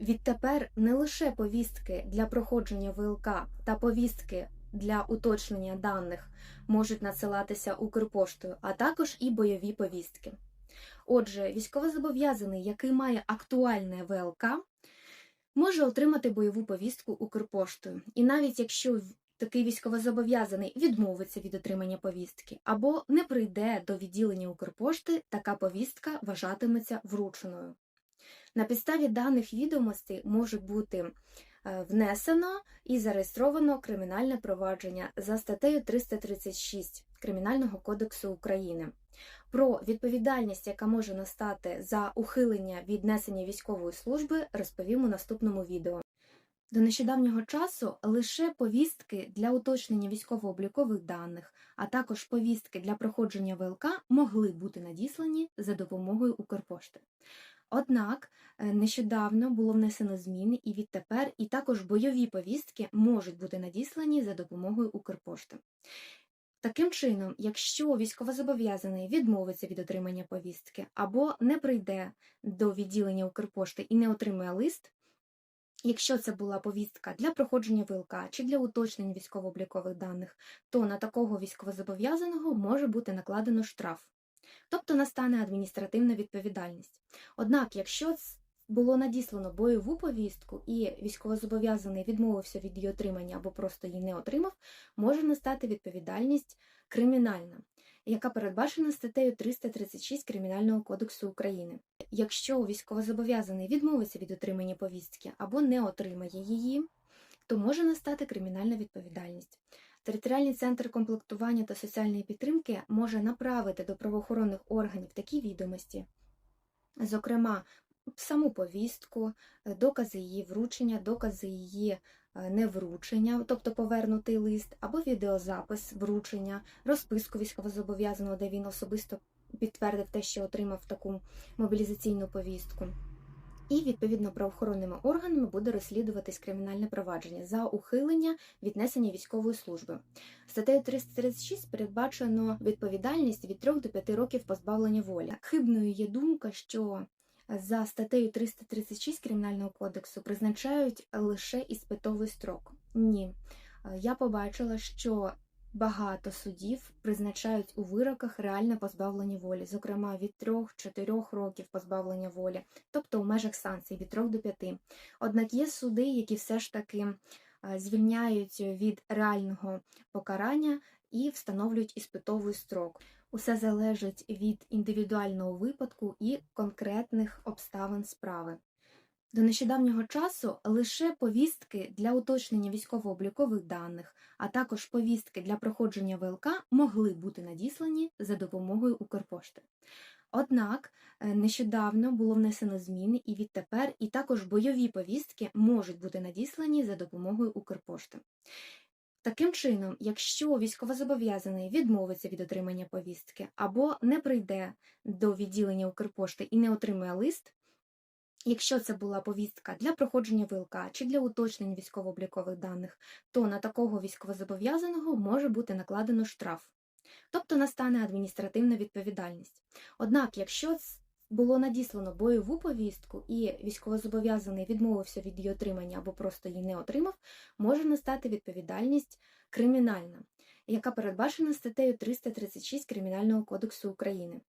Відтепер не лише повістки для проходження ВЛК та повістки для уточнення даних можуть надсилатися Укрпоштою, а також і бойові повістки. Отже, військовозобов'язаний, який має актуальне ВЛК, може отримати бойову повістку Укрпоштою. І навіть якщо такий військовозобов'язаний відмовиться від отримання повістки або не прийде до відділення Укрпошти, така повістка вважатиметься врученою. На підставі даних відомостей може бути е, внесено і зареєстровано кримінальне провадження за статтею 336 Кримінального кодексу України. Про відповідальність, яка може настати за ухилення від несення військової служби, розповім у наступному відео. До нещодавнього часу лише повістки для уточнення військово-облікових даних, а також повістки для проходження ВЛК могли бути надіслані за допомогою Укрпошти. Однак е, нещодавно було внесено зміни, і відтепер і також бойові повістки можуть бути надіслані за допомогою Укрпошти. Таким чином, якщо військовозобов'язаний відмовиться від отримання повістки або не прийде до відділення Укрпошти і не отримає лист, якщо це була повістка для проходження ВЛК чи для уточнення військово-облікових даних, то на такого військовозобов'язаного може бути накладено штраф, тобто настане адміністративна відповідальність. Однак, якщо було надіслано бойову повістку і військовозобов'язаний відмовився від її отримання або просто її не отримав, може настати відповідальність кримінальна, яка передбачена статтею 336 Кримінального кодексу України. Якщо військовозобов'язаний відмовиться від отримання повістки або не отримає її, то може настати кримінальна відповідальність. Територіальний центр комплектування та соціальної підтримки може направити до правоохоронних органів такі відомості, зокрема, саму повістку, докази її вручення, докази її невручення, тобто повернутий лист, або відеозапис вручення, розписку військовозобов'язаного, де він особисто підтвердив те, що отримав таку мобілізаційну повістку. І відповідно правоохоронними органами буде розслідуватись кримінальне провадження за ухилення від несення військової служби. Статтею 336 передбачено відповідальність від 3 до 5 років позбавлення волі. Хибною є думка, що за статтею 336 Кримінального кодексу призначають лише іспитовий строк. Ні, Е, я побачила, що багато судів призначають у вироках реальне позбавлення волі, зокрема від 3-4 років позбавлення волі, тобто у межах санкцій від 3 до 5. Однак є суди, які все ж таки е, звільняють від реального покарання і встановлюють іспитовий строк. Усе залежить від індивідуального випадку і конкретних обставин справи. До нещодавнього часу лише повістки для уточнення військово-облікових даних, а також повістки для проходження ВЛК могли бути надіслані за допомогою Укрпошти. Однак е, нещодавно було внесено зміни, і відтепер і також бойові повістки можуть бути надіслані за допомогою Укрпошти. Таким чином, якщо військовозобов'язаний відмовиться від отримання повістки або не прийде до відділення Укрпошти і не отримає лист, якщо це була повістка для проходження ВЛК чи для уточнення військово-облікових даних, то на такого військовозобов'язаного може бути накладено штраф, тобто настане адміністративна відповідальність. Однак, якщо було надіслано бойову повістку і військовозобов'язаний відмовився від її отримання або просто її не отримав, може настати відповідальність кримінальна, яка передбачена статтею 336 Кримінального кодексу України.